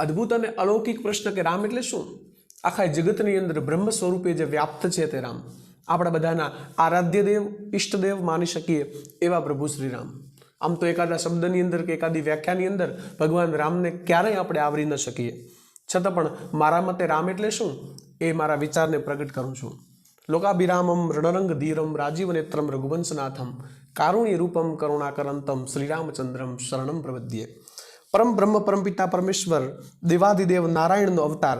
અદ્ભુત અને અલૌકિક પ્રશ્ન કે રામ એટલે શું? આખા જગતની અંદર બ્રહ્મ સ્વરૂપે જે વ્યાપ્ત છે તે રામ. આપણા બધાના આરાધ્ય દેવ ઈષ્ટદેવ માની શકીએ એવા પ્રભુ શ્રી રામ. આમ તો એકાદા શબ્દની અંદર કે એકાદી વ્યાખ્યાની અંદર ભગવાન રામને ક્યારેય આપણે આવરી ન શકીએ. છતાં પણ મારા મતે રામ એટલે શું? એ મારા વિચારને પ્રગટ કરું છું. લોકાભિરામમ રણરંગ ધીરમ રાજીવ નેત્રમ રઘુવંશનાથમ. કારુણ્ય રૂપમ કરુણાકરંતમ શ્રીરામચંદ્રમ શરણમ પ્રવદ્યે. પરમ બ્રહ્મ પરમપિતા પરમેશ્વર, દેવાદિદેવ, નારાયણનો અવતાર,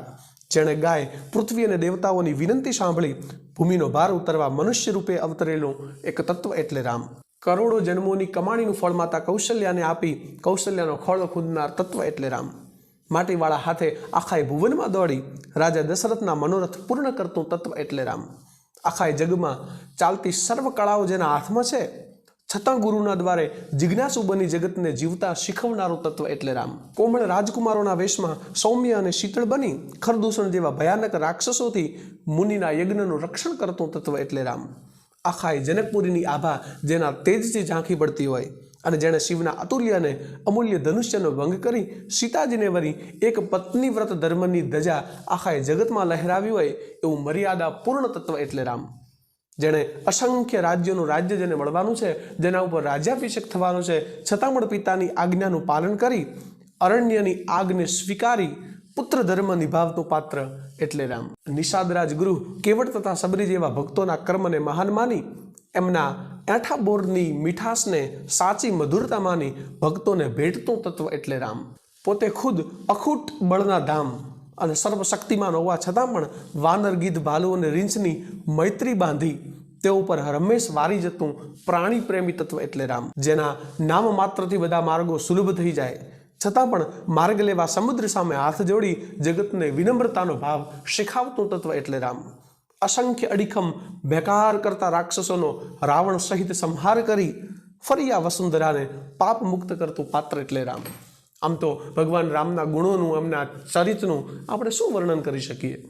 જેણે ગાય, પૃથ્વી અને દેવતાઓની વિનંતી સાંભળી, ભૂમિનો ભાર ઉતરવા મનુષ્ય રૂપે અવતરેલું એક તત્વ એટલે રામ. કરોડો જન્મોની કમાણીનું ફળ માતા કૌશલ્યાને આપી, કૌશલ્યાનો ખોળો ખૂંદનાર તત્વ એટલે રામ. માટીવાળા હાથે આખાય ભુવનમાં દોડી, રાજા દશરથના મનોરથ પૂર્ણ કરતું તત્વ એટલે રામ. આખાય જગમાં ચાલતી સર્વ કળાઓ જેના હાથમાં છે છતાં ગુરુના દ્વારે જિજ્ઞાસુ બની જગતને જીવતા શીખવનારું તત્વ એટલે રામ. કોમળ રાજકુમારોના વેશમાં સૌમ્ય અને શીતળ બની ખરદૂષણ જેવા ભયાનક રાક્ષસોથી મુનિના યજ્ઞનું રક્ષણ કરતું તત્વ એટલે રામ. આખાય જનકપુરીની આભા જેના તેજથી ઝાંખી પડતી હોય અને જેણે શિવના અતુલ્ય અને અમૂલ્ય ધનુષ્યનો ભંગ કરી સીતાજીને વરી એક પત્ની વ્રત ધર્મની ધજા આખાય જગતમાં લહેરાવી હોય એવું મર્યાદા પૂર્ણ તત્વ એટલે રામ. જેણે અસંખ્ય રાજ્યોનું રાજ્ય જેને મળવાનું છે, જેના ઉપર રાજ્યાભિષેક થવાનો છે, છતાં પણ પિતાની આજ્ઞાનું પાલન કરી અરણ્યની આગને સ્વીકારી પુત્ર ધર્મ નિભાવતું પાત્ર એટલે રામ. નિષાદરાજ ગુરુ કેવળ તથા સબરી જેવા ભક્તોના કર્મને મહાન માની, એમના એઠા બોરની મીઠાશને સાચી મધુરતા માની ભક્તોને ભેટતું તત્વ એટલે રામ. પોતે ખુદ અખૂટ બળના ધામ અને સર્વશક્તિમાન હોવા છતાં પણ વાનર ગીધ ભાલુ અને રીંછની મૈત્રી બાંધી તે ઉપર હંમેશ વારી જતું પ્રાણી પ્રેમી તત્વ એટલે રામ. જેના નામ માત્રથી બધા માર્ગો સુલભ થઈ જાય. છતાં પણ માર્ગ લેવા સમુદ્ર સામે હાથ જોડી જગતને વિનમ્રતાનો ભાવ શીખાવતું તત્વ એટલે રામ. અસંખ્ય અડીખમ બેકાર કરતા રાક્ષસોનો રાવણ સહિત સંહાર કરી ફરી આ વસુંધરાને પાપ મુક્ત કરતું પાત્ર એટલે રામ. આમ તો ભગવાન રામના ગુણોનું, એમના ચરિત્રનું આપણે શું વર્ણન કરી શકીએ?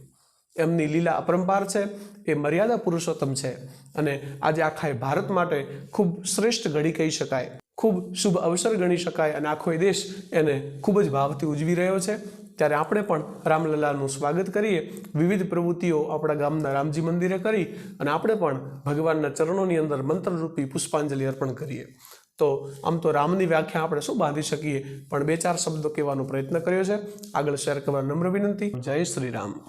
એમની લીલા અપરંપાર છે, એ મર્યાદા પુરુષોત્તમ છે. અને આજે આખા ભારત માટે ખૂબ શ્રેષ્ઠ ઘડી કહી શકાય. ખૂબ શુભ અવસર ગણી શકાય અને આખો દેશ એને ખૂબ જ ભાવથી ઉજવી રહ્યો છે. ત્યારે આપણે પણ રામલલાનું સ્વાગત કરીએ. વિવિધ પ્રવૃત્તિઓ આપણા ગામના રામજી મંદિરે કરી અને આપણે પણ ભગવાનના ચરણોની અંદર મંત્રરૂપી પુષ્પાંજલિ અર્પણ કરીએ. તો આમ તો રામની વ્યાખ્યા આપણે શું બાંધી શકીએ? પણ બે ચાર શબ્દો કહેવાનો પ્રયત્ન કર્યો છે. આગળ શેર કરવા નમ્ર વિનંતી. જય શ્રી રામ.